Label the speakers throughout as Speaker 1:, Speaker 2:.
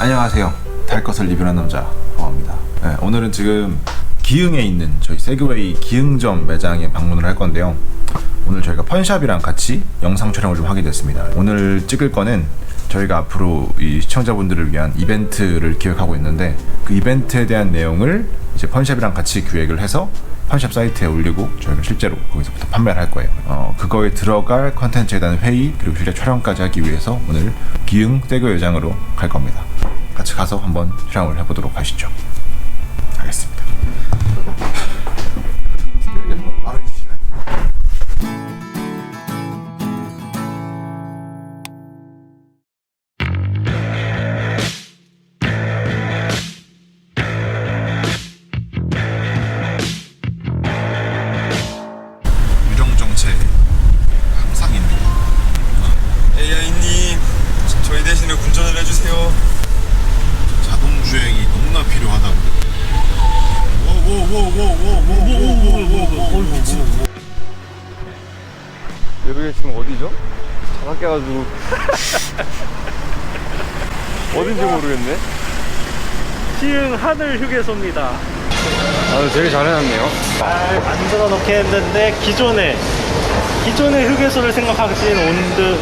Speaker 1: 안녕하세요. 달 것을 리뷰하는 남자 범입니다. 네, 오늘은 지금 기흥에 있는 저희 세그웨이 기흥점 매장에 방문을 할 건데요. 오늘 저희가 펀샵이랑 같이 영상 촬영을 좀 하게 됐습니다. 오늘 찍을 거는 저희가 앞으로 이 시청자분들을 위한 이벤트를 기획하고 있는데 그 이벤트에 대한 내용을 이제 펀샵이랑 같이 기획을 해서 펀샵 사이트에 올리고 저희가 실제로 거기서부터 판매를 할 거예요. 어, 그거에 들어갈 컨텐츠에 대한 회의 그리고 실제 촬영까지 하기 위해서 오늘 기흥 세그 회장으로 갈 겁니다. 같이 가서 한번 촬영을 해보도록 하시죠. 알겠습니다.
Speaker 2: 여기 지금 어디죠? 전화 깨가지고 어딘지 모르겠네
Speaker 3: 시흥 하늘 휴게소입니다.
Speaker 2: 아 되게 잘 해놨네요
Speaker 3: 잘 만들어 놓겠는데 기존에 기존의 휴게소를 생각하신 온드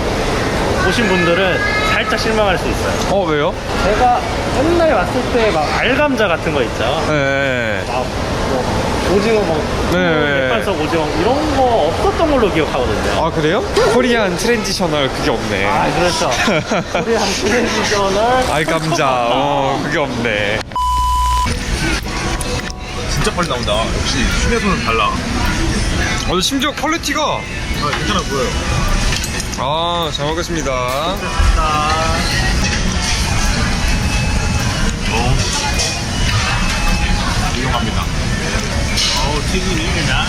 Speaker 3: 오신 분들은 살짝 실망할 수 있어요.
Speaker 2: 어 왜요?
Speaker 3: 제가 옛날에 왔을 때 막 알감자 같은 거 있죠.
Speaker 2: 네
Speaker 3: 막뭐 오징어 뭐
Speaker 2: 네.
Speaker 3: 맥반석 오징어 이런 거 없었던 걸로 기억하거든요.
Speaker 2: 아 그래요? 코리안 트랜지셔널 그게 없네
Speaker 3: 아 그렇죠. 우리 한 트랜지셔널
Speaker 2: 알감자 어 그게 없네
Speaker 1: 진짜 빨리 나온다. 역시 휴대폰은 달라.
Speaker 2: 어 심지어 퀄리티가
Speaker 1: 아, 괜찮아 보여요.
Speaker 2: 아 잘 먹겠습니다
Speaker 1: 유용합
Speaker 3: 튀김입니다.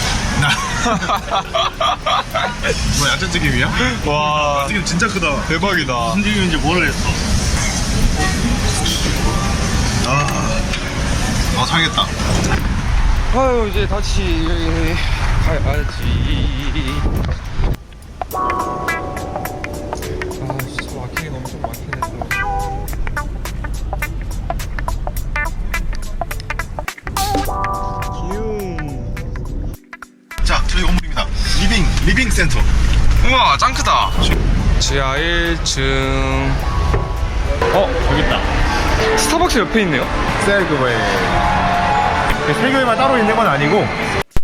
Speaker 1: 뭐 야채 튀김이야?
Speaker 2: 와
Speaker 1: 튀김 진짜 크다.
Speaker 2: 대박이다
Speaker 3: 무슨 튀김인지 모르겠어.
Speaker 1: 아, 아 살겠다.
Speaker 2: 아유 이제 다시 가야지
Speaker 1: 리빙 센터.
Speaker 2: 우와 짱 크다 지하 1층 어
Speaker 3: 여기 있다.
Speaker 2: 스타벅스 옆에 있네요
Speaker 1: 세그웨이. 세그웨이만 따로 있는 건 아니고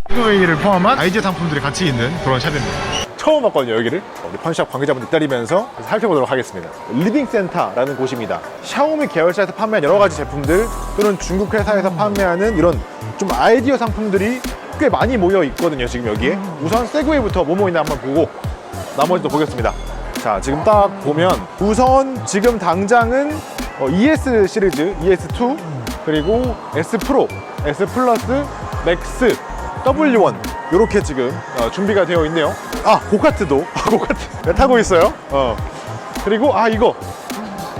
Speaker 1: 세그웨이를 포함한 아이즈 상품들이 같이 있는 그런 샵입니다. 처음 왔거든요 여기를 우리 펀샵 관계자분들 기다리면서 살펴보도록 하겠습니다 리빙센터라는 곳입니다 샤오미 계열사에서 판매한 여러 가지 제품들 또는 중국 회사에서 판매하는 이런 좀 아이디어 상품들이 꽤 많이 모여 있거든요 지금 여기에. 우선 세그웨이부터 뭐뭐 있나 한번 보고 나머지도 보겠습니다. 자 지금 딱 보면 우선 지금 당장은 어, ES 시리즈 ES2 그리고 S 프로 S 플러스 맥스 W1 이렇게 지금 어, 준비가 되어 있네요. 아 고카트도. 아, 고카트. 네, 타고 있어요? 어. 그리고 아 이거.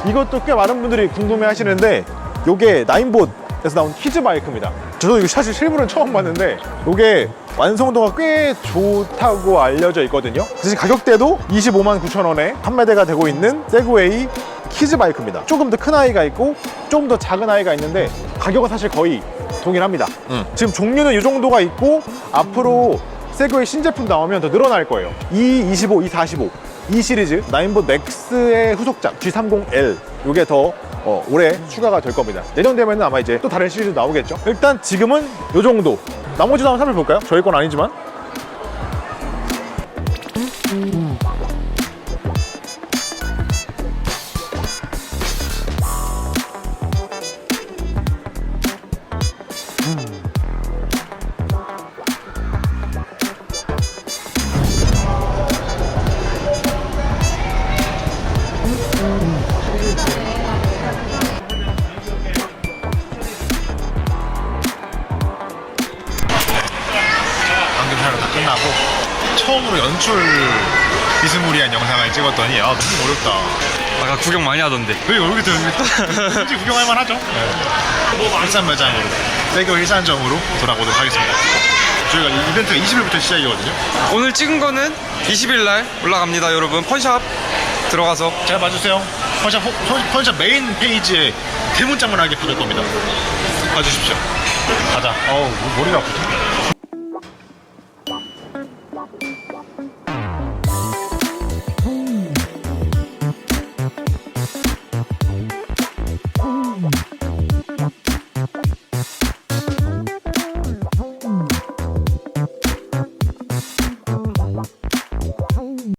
Speaker 1: 이것도 꽤 많은 분들이 궁금해 하시는데 요게 나인봇 에서 나온 키즈 바이크입니다. 저도 이거 사실 실물은 처음 봤는데 요게 완성도가 꽤 좋다고 알려져 있거든요. 사실 가격대도 25만 9천 원에 판매대가 되고 있는 세그웨이 키즈 바이크입니다. 조금 더 큰 아이가 있고 조금 더 작은 아이가 있는데 가격은 사실 거의 동일합니다. 지금 종류는 이 정도가 있고 앞으로 세그웨이 신제품 나오면 더 늘어날 거예요. E25, E45 이 시리즈 나인봇 맥스의 후속작 G30L 이게 더 어, 올해 추가가 될 겁니다. 내년 되면 아마 이제 또 다른 시리즈 나오겠죠? 일단 지금은 이 정도. 나머지도 한번 살펴볼까요? 저희 건 아니지만 끝나고 처음으로 연출 비스무리한 영상을 찍었더니 아 너무 어렵다
Speaker 2: 아까 구경 많이 하던데
Speaker 1: 왜 여기 들어갑니까? 솔직히 구경할 만하죠 네. 일산 매장으로 세교 일산점으로 돌아오도록 하겠습니다 저희가 이 이벤트가 20일부터 시작이거든요
Speaker 2: 오늘 찍은 거는 20일 날 올라갑니다 여러분 펀샵 들어가서
Speaker 1: 잘 봐주세요 펀샵, 호- 펀- 펀샵 메인 페이지에 대문짝만하게 붙을 겁니다. 봐주십시오.
Speaker 3: 가자.
Speaker 1: 어우, 머리가 아프죠?